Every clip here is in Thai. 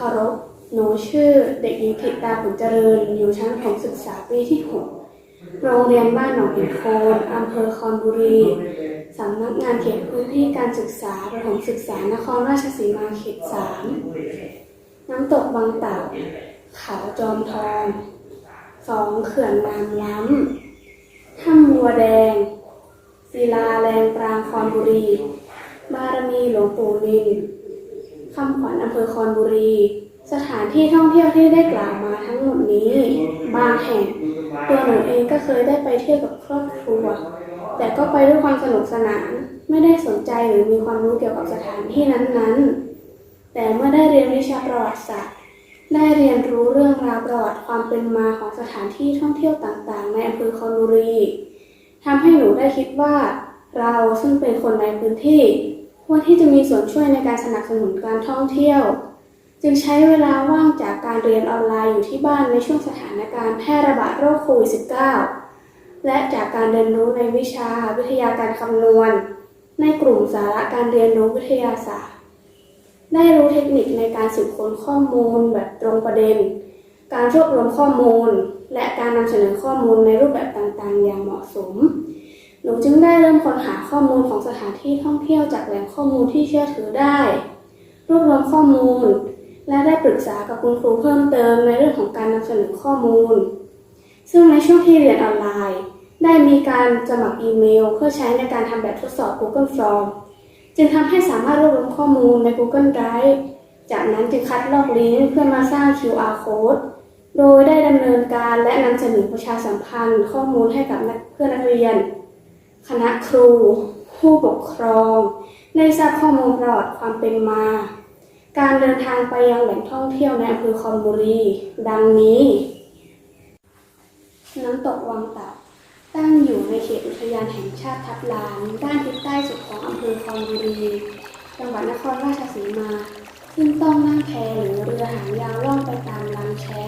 เคารพ หนูชื่อเด็กหญิงถิตาผลเจริญ อยู่ชั้นของศึกษาปีที่ 6 โรงเรียนบ้านหนองหินโคนอำเภอคอนบุรี สำนักงานเขตพื้นที่การศึกษาประถมศึกษานครราชสีมาเขต3น้ำตกบางเต่าเขาจอมทองสองเขื่อนนางล้ำถ้ำวัวแดง ศิลาแรงปรางคอนบุรี บารมีหลวงปู่ลิน คำขวัญอำเภอคอนบุรี สถานที่ท่องเที่ยวที่ได้กล่าวมาทั้งหมดนี้ บางแห่ง ตัวหนูเองก็เคยได้ไปเที่ยวกับครอบครัว แต่ก็ไปด้วยความสนุกสนาน ไม่ได้สนใจหรือมีความรู้เกี่ยวกับสถานที่นั้นๆ แต่เมื่อได้เรียนวิชาประวัติศาสตร์ ได้เรียนรู้เรื่องราวประวัติความเป็นมาของสถานที่ท่องเที่ยวต่างๆ ในอำเภอคอนบุรีทำให้หนูได้คิดว่า เราซึ่งเป็นคนในพื้นที่ ควรที่จะมีส่วนช่วยในการสนับสนุนการท่องเที่ยว จึงใช้เวลาว่างจากการเรียนออนไลน์อยู่ที่บ้านในช่วงสถานการณ์แพร่ระบาดโรคโควิด -19 และจากการเรียนรู้ในวิชาวิทยาการคำนวณ ในกลุ่มสาระการเรียนรู้วิทยาศาสตร์ ได้รู้เทคนิคในการสืบค้นข้อมูลแบบตรงประเด็น การรวบรวมข้อมูล และการนำเสนอข้อมูลในรูปแบบต่างๆ อย่างเหมาะสม หนูจึงได้เริ่มค้นหาข้อมูลของสถานที่ท่องเที่ยวจากแหล่งข้อมูลที่เชื่อถือได้ รวบรวมข้อมูล และได้ปรึกษากับคุณครูเพิ่มเติมในเรื่องของการนำเสนอข้อมูล ซึ่งในช่วงที่เรียนออนไลน์ ได้มีการสมัครอีเมล เพื่อใช้ในการทำแบบทดสอบ Google Form จึงทำให้สามารถรวบรวมข้อมูลใน Google Drive จากนั้นจึงคัดลอกลิงก์เพื่อมาสร้าง QR code โดยได้ดำเนินการและนำเสนอประชาสัมพันธ์ ข้อมูลให้กับเพื่อนนักเรียน คณะครู ผู้ปกครอง ได้ทราบข้อมูลประวัติความเป็นมา การเดินทางไปยังแหล่งท่องเที่ยวในอำเภอคอนบุรี ดังนี้ น้ำตกวังเต่าตั้งอยู่ในเขตอุทยานแห่งชาติทับลาน ด้านทิศใต้สุดของอำเภอคอนบุรีจังหวัดนครราชสีมา ซึ่งต้องนั่งแพหรือเรือหางยาวล่องไปตามลำแชะ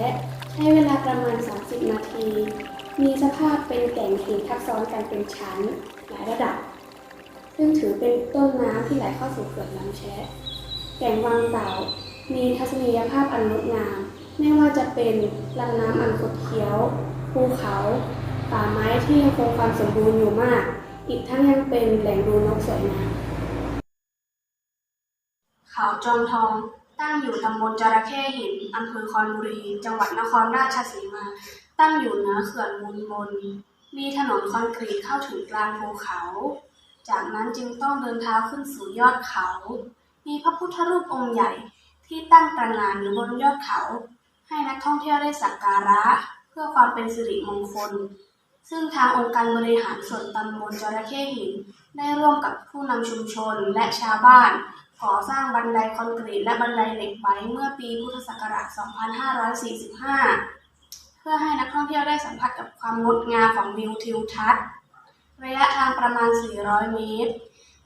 ใช้เวลาประมาณ 30 นาที มีสภาพเป็นแก่งหินทับซ้อนกันเป็นชั้นหลายระดับ ซึ่งถือเป็นต้นน้ำที่ไหลเข้าสู่เขื่อนลำแชะแก่งวังเต่ามีทัศนียภาพอันงดงาม ไม่ว่าจะเป็นลำน้ำอันคดเคี้ยวภูเขาป่าไม้ที่ยังคงความสมบูรณ์อยู่มาก อีกทั้งยังเป็นแหล่งดูนกสวยงามเขาจอมทองตั้งอยู่ตำบลจระเข้หินอำเภอคอนบุรี จังหวัดนครราชสีมา ตั้งอยู่เหนือเขื่อนมูลบน มีถนนคอนกรีตเข้าถึงกลางภูเขา จากนั้นจึงต้องเดินเท้าขึ้นสู่ยอดเขา มีพระพุทธรูปองค์ใหญ่ที่ตั้งตระหง่านอยู่บนยอดเขา ให้นักท่องเที่ยวได้สักการะ เพื่อความเป็นสิริมงคล ซึ่งทางองค์การบริหารส่วนตำบลจระเข้หิน ได้ร่วมกับผู้นำชุมชนและชาวบ้านก่อสร้างบันไดคอนกรีตและบันไดเหล็กไว้เมื่อปีพุทธศักราช 2545 เพื่อให้นักท่องเที่ยวได้สัมผัสกับความงดงามของวิวทิวทัศน์ระยะทางประมาณ 400 เมตร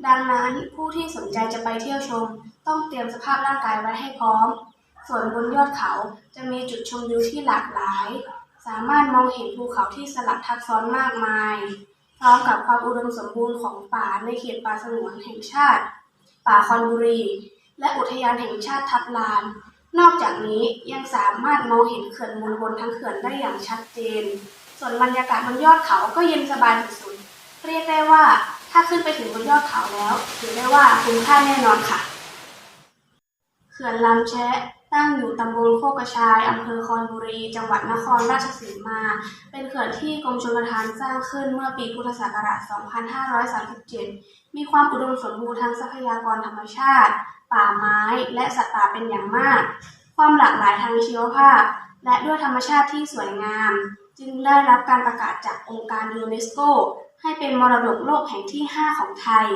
ดังนั้นผู้ที่สนใจจะไปเที่ยวชม ต้องเตรียมสภาพร่างกายไว้ให้พร้อม ส่วนบนยอดเขาจะมีจุดชมวิวที่หลากหลาย สามารถมองเห็นภูเขาที่สลับทับซ้อนมากมาย พร้อมกับความอุดมสมบูรณ์ของป่าในเขตป่าสงวนแห่งชาติ ป่าคอนบุรี และอุทยานแห่งชาติทับลาน นอกจากนี้ยังสามารถมองเห็นเขื่อนมูลบนทั้งเขื่อนได้อย่างชัดเจน ส่วนบรรยากาศบนยอดเขาก็เย็นสบายสุดๆ เรียกได้ว่าถ้าขึ้นไปถึงบนยอดเขาแล้ว ถือได้ว่าคุ้มค่าแน่นอนค่ะ เขื่อนลำแชะ ตั้งอยู่ตำบลโคกกระชายอำเภอคอนบุรี จังหวัดนครราชสีมา เป็นเขื่อนที่กรมชลประทานสร้างขึ้นเมื่อปีพุทธศักราช 2537 มีความอุดมสมบูรณ์ทางทรัพยากรธรรมชาติ ป่าไม้ และสัตว์ป่าเป็นอย่างมาก ความหลากหลายทางชีวภาพ และด้วยธรรมชาติที่สวยงาม จึงได้รับการประกาศจากองค์การยูเนสโก ให้เป็นมรดกโลกแห่งที่ 5 ของไทย